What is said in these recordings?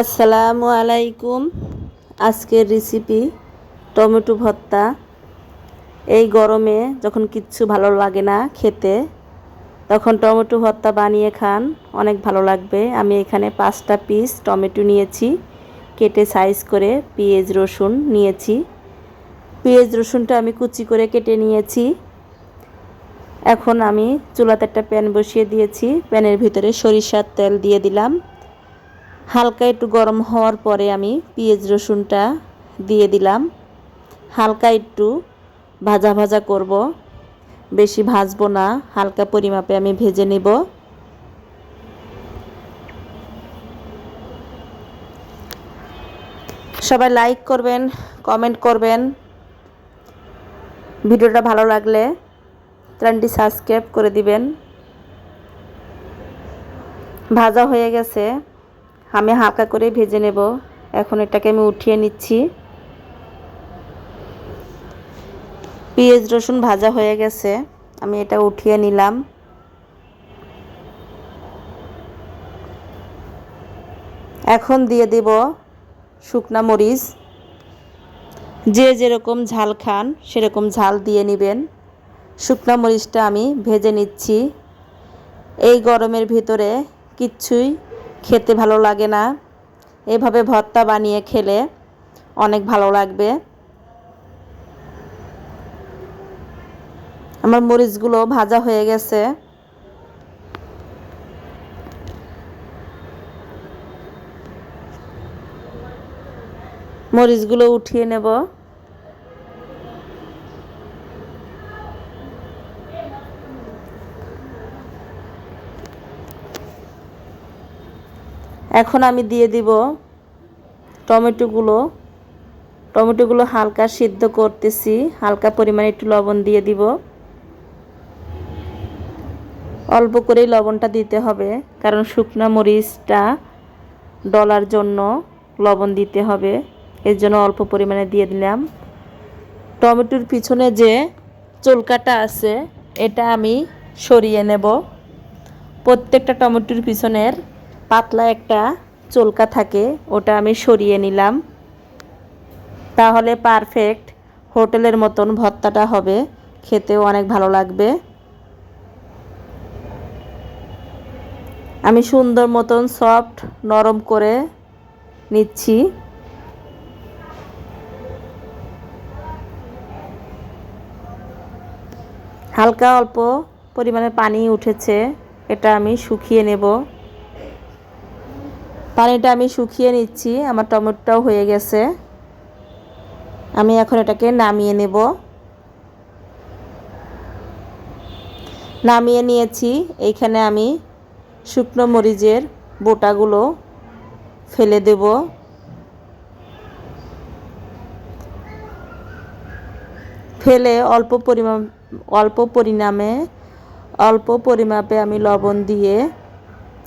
আসসালামু আলাইকুম। আজকের রেসিপি টমেটো ভর্তা। এই গরমে যখন কিচ্ছু ভালো লাগে না খেতে, তখন টমেটো ভর্তা বানিয়ে খান, অনেক ভালো লাগবে। আমি এখানে পাঁচটা পিস টমেটো নিয়েছি, কেটে সাইজ করে পেঁয়াজ, রসুন নিয়েছি। পেঁয়াজ, রসুনটা আমি কুচি করে কেটে নিয়েছি। এখন আমি চুলাতে একটা প্যান বসিয়ে দিয়েছি। প্যানের ভিতরে সরিষার তেল দিয়ে দিলাম। হালকা একটু গরম হওয়ার পরে আমি পেঁয়াজ রসুনটা দিয়ে দিলাম। হালকা একটু ভাজা ভাজা করব। বেশি ভাজবো না, হালকা পরিমাপে আমি ভেজে নেব। সবাই লাইক করবেন, কমেন্ট করবেন। ভিডিওটা ভালো লাগলে চ্যানেলটি সাবস্ক্রাইব করে দিবেন। ভাজা হয়ে গেছে। আমি হালকা করে ভেজে নেব। এখন এটাকে আমি উঠিয়ে নিচ্ছি। পেঁয়াজ, রসুন ভাজা হয়ে গেছে। আমি এটা উঠিয়ে নিলাম। এখন দিয়ে দেব শুকনা মরিচ। যে যেরকম ঝাল খান, সেরকম ঝাল দিয়ে নেবেন। শুকনা মরিচটা আমি ভেজে নিচ্ছি। এই গরমের ভিতরে কিচ্ছুই খেতে ভালো লাগে না। এভাবে ভর্তা বানিয়ে খেলে অনেক ভালো লাগবে। আমার মরিচগুলো ভাজা হয়ে গেছে। মরিচগুলো উঠিয়ে নেব। এখন আমি দিয়ে দিব টমেটোগুলো। টমেটোগুলো হালকা সিদ্ধ করতেছি। হালকা পরিমাণে একটু লবণ দিয়ে দিব। অল্প করেই লবণটা দিতে হবে, কারণ শুকনা মরিচটা ডলার জন্য লবণ দিতে হবে। এর জন্য অল্প পরিমাণে দিয়ে দিলাম। টমেটোর পিছনে যে চুলকাটা আছে, এটা আমি সরিয়ে নেব। প্রত্যেকটা টমেটোর পিছনের পাতলা একটা চুলকা থাকে, ওটা আমি সরিয়ে নিলাম। তাহলে পারফেক্ট হোটেলের মতন ভর্তাটা হবে। খেতেও অনেক ভালো লাগবে। আমি সুন্দর মতন সফট নরম করে নিচ্ছি। হালকা অল্প পরিমাণে পানি উঠেছে, এটা আমি শুকিয়ে নেব। পানিটা আমি শুকিয়ে নিচ্ছি, আমার টমেটোটাও হয়ে গেছে। আমি এখন এটাকে নামিয়ে নেব। নামিয়ে নিয়েছি এইখানে আমি শুকনো মরিচের বোটাগুলো ফেলে দেব। ফেলে অল্প পরিমাণ, অল্প পরিণামে অল্প পরিমাপে আমি লবণ দিয়ে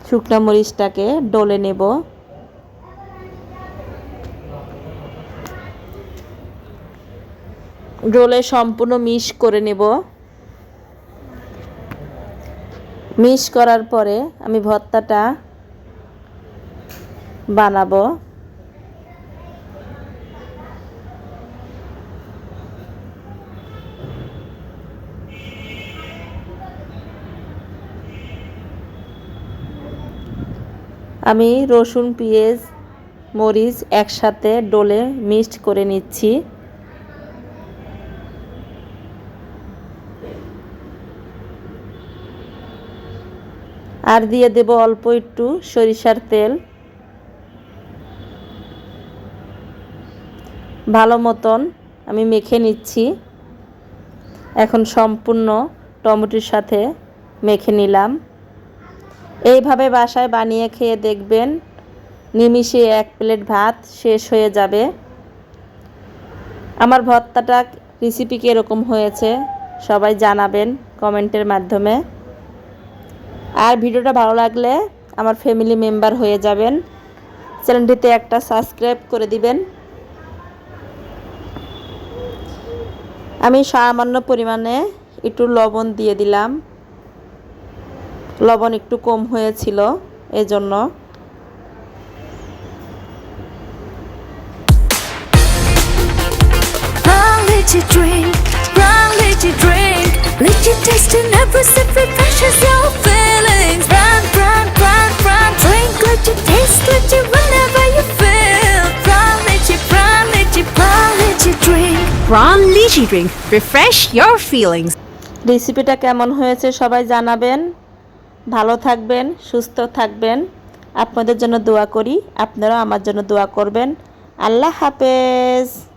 শুকনো মরিচটাকে ডলে নেব। ডোলে সম্পূর্ণ মিশ করে নেব। মিশ করার পরে আমি ভর্তাটা বানাবো। আমি রসুন, পেঁয়াজ, মরিচ একসাথে ডোলে মিক্সড করে নিচ্ছি। আর দিয়ে দেব অল্প একটু সরিষার তেল। ভালো মতন আমি মেখে নিচ্ছি। এখন সম্পূর্ণ টমেটোর সাথে মেখে নিলাম। এইভাবে বাসায় বানিয়ে খেয়ে দেখবেন, নিমিষে এক প্লেট ভাত শেষ হয়ে যাবে। আমার ভর্তাটা রেসিপি কীরকম হয়েছে সবাই জানাবেন কমেন্টের মাধ্যমে। আর ভিডিওটা ভালো লাগলে আমার ফ্যামিলি মেম্বার হয়ে যাবেন। চ্যানেলটিতে একটা সাবস্ক্রাইব করে দিবেন। আমি সামান্য পরিমাণে একটু লবণ দিয়ে দিলাম। লবণ একটু কম হয়েছিল এজন্য। রেসিপিটা কেমন হয়েছে সবাই জানাবেন। ভালো থাকবেন, সুস্থ থাকবেন। আপনাদের জন্য দোয়া করি, আপনারাও আমার জন্য দোয়া করবেন। আল্লাহ হাফেজ।